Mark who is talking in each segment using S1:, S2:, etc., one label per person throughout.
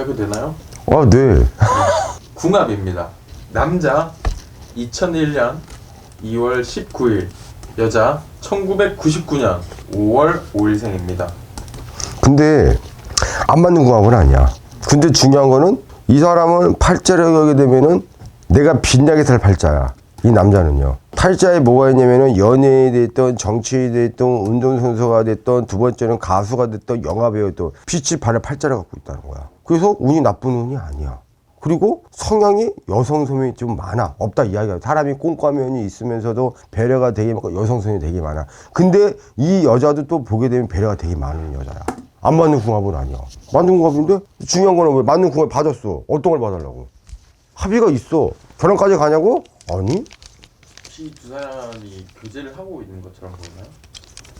S1: 시작해도 되나요?
S2: 아, 네.
S1: 궁합입니다. 남자 2001년 2월 19일, 여자 1999년 5월 5일생입니다.
S2: 근데 안 맞는 궁합은 아니야. 근데 중요한 거는 이 사람은 팔자를 하게 되면은 내가 빛나게 살 팔자야. 이 남자는요. 팔자에 뭐가 있냐면은 연예인이 됐던 정치인이 됐던 운동선수가 됐던 두 번째는 가수가 됐던 영화배우도 빛이 발에 팔자를 갖고 있다는 거야. 그래서 운이 나쁜 운이 아니야. 그리고 성향이 여성 소면이 좀 많아. 없다 이야기야. 사람이 꼼꼼면이 있으면서도 배려가 되게 많고 여성 소면이 되게 많아. 근데 이 여자도 또 보게 되면 배려가 되게 많은 여자야. 안 맞는 궁합은 아니야. 맞는 궁합인데 중요한 거는 왜 맞는 궁합 받았어. 어떤 걸 봐달라고. 합의가 있어. 결혼까지 가냐고? 아니.
S1: 혹시 두 사람이 교제를 하고 있는 것처럼 보이나요?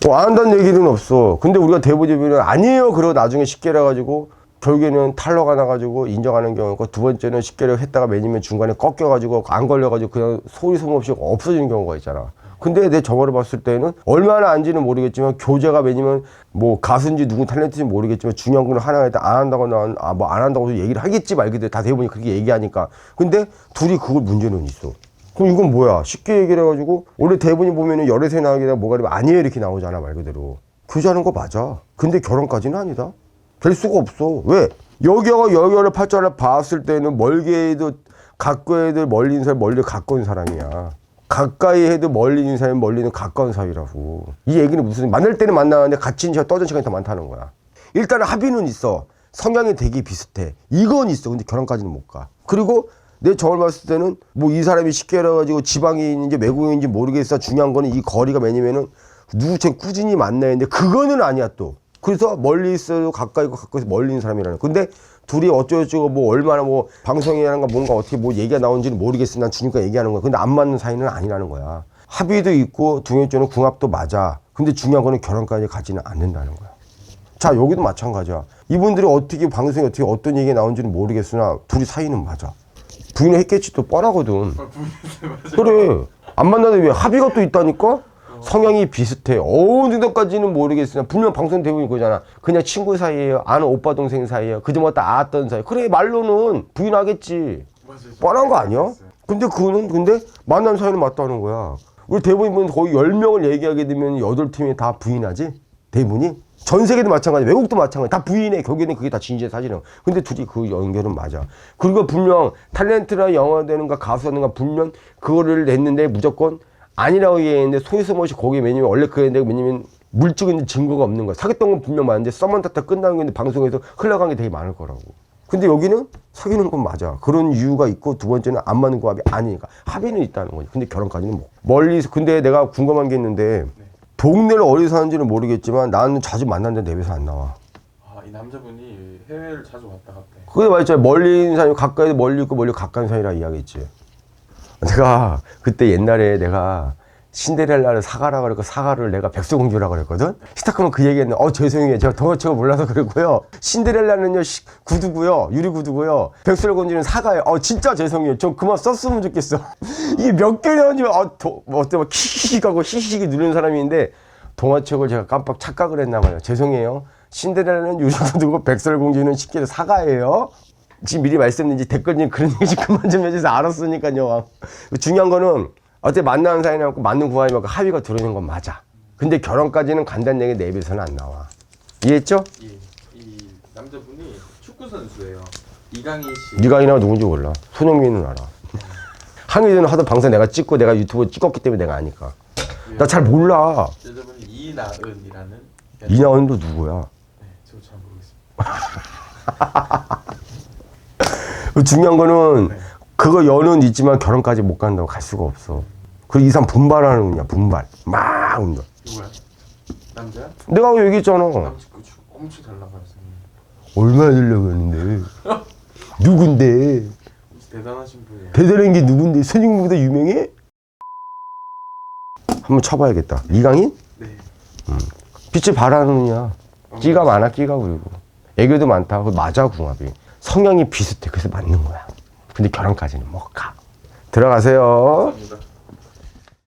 S2: 어, 안 한다는 얘기는 없어. 근데 우리가 대부분은 아니에요. 그러고 나중에 식계를 해가지고 결국에는 탈로가 나가지고 인정하는 경우가 두 번째는 식계를 했다가 매니면 중간에 꺾여가지고 안 걸려가지고 그냥 소리 소문 없이 없어지는 경우가 있잖아. 근데 내 저거를 봤을 때는 얼마나 안지는 모르겠지만 교제가 매니면 뭐 가수인지 누구 탤런트인지 모르겠지만 중요한 건 하나가 있다 안 한다거나 아, 뭐 안 한다고 얘기를 하겠지 말겠지 다 대부분이 그렇게 얘기하니까 근데 둘이 그걸 문제는 있어. 그럼 이건 뭐야? 쉽게 얘기를 해가지고 원래 대본이 보면은 열애세 되면 뭐가 되면 아니에요? 이렇게 나오잖아 말 그대로. 교제하는 거 맞아. 근데 결혼까지는 아니다. 될 수가 없어. 왜? 여기하고 여기를 팔자를 봤을 때는 멀게 해도 가까이 해도 멀리 있는 사람 멀리 가까운 사람이야. 가까이 해도 멀리 있는 사람이 멀리는 가까운 사이라고. 이 얘기는 무슨 만날 때는 만나는데 같이 있는 시간 떠든 시간이 더 많다는 거야. 일단은 합의는 있어. 성향이 되게 비슷해. 이건 있어. 근데 결혼까지는 못가. 그리고 내 저걸 봤을 때는 뭐 이 사람이 쉽게 해가지고 지방에 있는지 외국인인지 모르겠어. 중요한 거는 이 거리가 매니면은 누구 쟤 꾸준히 만나야 되는데 그거는 아니야 또. 그래서 멀리 있어도 가까이 있고 가까이서 멀리 있는 사람이라는 거. 근데 둘이 어쩌고저쩌고 뭐 얼마나 뭐 방송이라는 거 뭔가 어떻게 뭐 얘기가 나온지는 모르겠어 난 주니까 얘기하는 거야. 근데 안 맞는 사이는 아니라는 거야. 합의도 있고 두 번째는 궁합도 맞아. 근데 중요한 거는 결혼까지 가지는 않는다는 거야. 자 여기도 마찬가지야. 이분들이 어떻게 방송에 어떻게 어떤 얘기가 나온지는 모르겠으나 둘이 사이는 맞아 부인을 했겠지 또 뻔하거든. 그래. 안 만나는데 왜 합의가 또 있다니까? 성향이 비슷해. 어느 정도까지는 모르겠으나 분명 방송 대부분 이거잖아. 그냥 친구 사이에요? 아는 오빠 동생 사이에요? 그저마다 아았던 사이. 그래 말로는 부인하겠지. 뻔한 거 아니야? 근데 그거는 근데 만난 사이는 맞다는 거야. 우리 대부분 거의 10명을 얘기하게 되면 8팀이 다 부인하지? 대부분이? 전 세계도 마찬가지, 외국도 마찬가지. 다 부인해. 결국에는 그게 다 진지의 사실은. 근데 둘이 그 연결은 맞아. 그리고 분명 탤런트나 영화 되는가 가수 되는가 분명 그거를 냈는데 무조건 아니라고 얘기했는데 소유소모시 거기에 왜냐면 원래 그랬는데 왜냐면 물적인 증거가 없는 거야. 사귀었던 건 분명 맞는데 썸만 탔다 끝나는 건데 방송에서 흘러간 게 되게 많을 거라고. 근데 여기는 사귀는 건 맞아. 그런 이유가 있고 두 번째는 안 맞는 궁합이 아니니까 합의는 있다는 거지. 근데 결혼까지는 뭐 멀리서 근데 내가 궁금한 게 있는데 동네를 어디서 사는지는 모르겠지만 나는 자주 만났는데 내 집에서 안 나와.
S1: 아, 이 남자분이 해외를 자주 왔다 갔대.
S2: 그게 말했잖아. 멀리 있는 사람이 가까이도 멀리 있고 멀리 가까운 사이라 이야기했지. 내가 그때 옛날에 내가 신데렐라를 사가라 그랬고 사가를 내가 백설공주라 그랬거든. 시작하면 그 얘기했는데 어 죄송해요. 제가 덩어치가 몰라서 그랬고요. 신데렐라는요 시- 구두고요 유리 구두고요. 백설공주는 사가요. 어 진짜 죄송해요. 좀 그만 썼으면 좋겠어. 이게 몇 개년이면 어, 도, 뭐 어때 막 히히히하고 히히히 누르는 사람인데 동화책을 제가 깜빡 착각을 했나 봐요. 죄송해요. 신데렐라는 유리 구두고 백설공주는 쉽게 사가예요. 지금 미리 말씀드린지 댓글 좀 그런 얘기 좀 그만 좀 해주세요. 알았으니까요. 중요한 거는 어때 만나는 사이나 맞는 구함이 맞고 합의가 들어있는 건 맞아. 근데 결혼까지는 간단한 얘기 내 입에서는 안 나와. 이해했죠?
S1: 예, 이 남자분이 축구 선수예요. 이강인 씨.
S2: 이나 누군지 몰라. 손흥민은 알아. 항의는 하도 방송 내가 찍고 내가 유튜브 찍었기 때문에 내가 아니까. 나 잘 몰라.
S1: 여자분이 이나은이라는.
S2: 이나은도 누구야?
S1: 네, 저도 잘 모르겠습니다.
S2: 그 중요한 거는
S1: 네.
S2: 그거 연은 있지만 결혼까지 못 간다고 갈 수가 없어. 그리고 이상 분발하는 거냐 분발. 막 운다.
S1: 누구야? 남자야?
S2: 내가 얘기했잖아.
S1: 남자 그 축- 엄청 잘 나가요,
S2: 얼마나 되려고 했는데. 누군데?
S1: 대단하신 분이에요.
S2: 대단한 게 누군데? 선생님보다 유명해? 한번 쳐봐야겠다. 이강인?
S1: 네.
S2: 빛을 발하느냐. 끼가 많아, 끼가 그리고. 애교도 많다. 그 맞아, 궁합이. 성향이 비슷해. 그래서 맞는 거야. 근데 결혼까지는 못 가. 들어가세요.
S1: 감사합니다.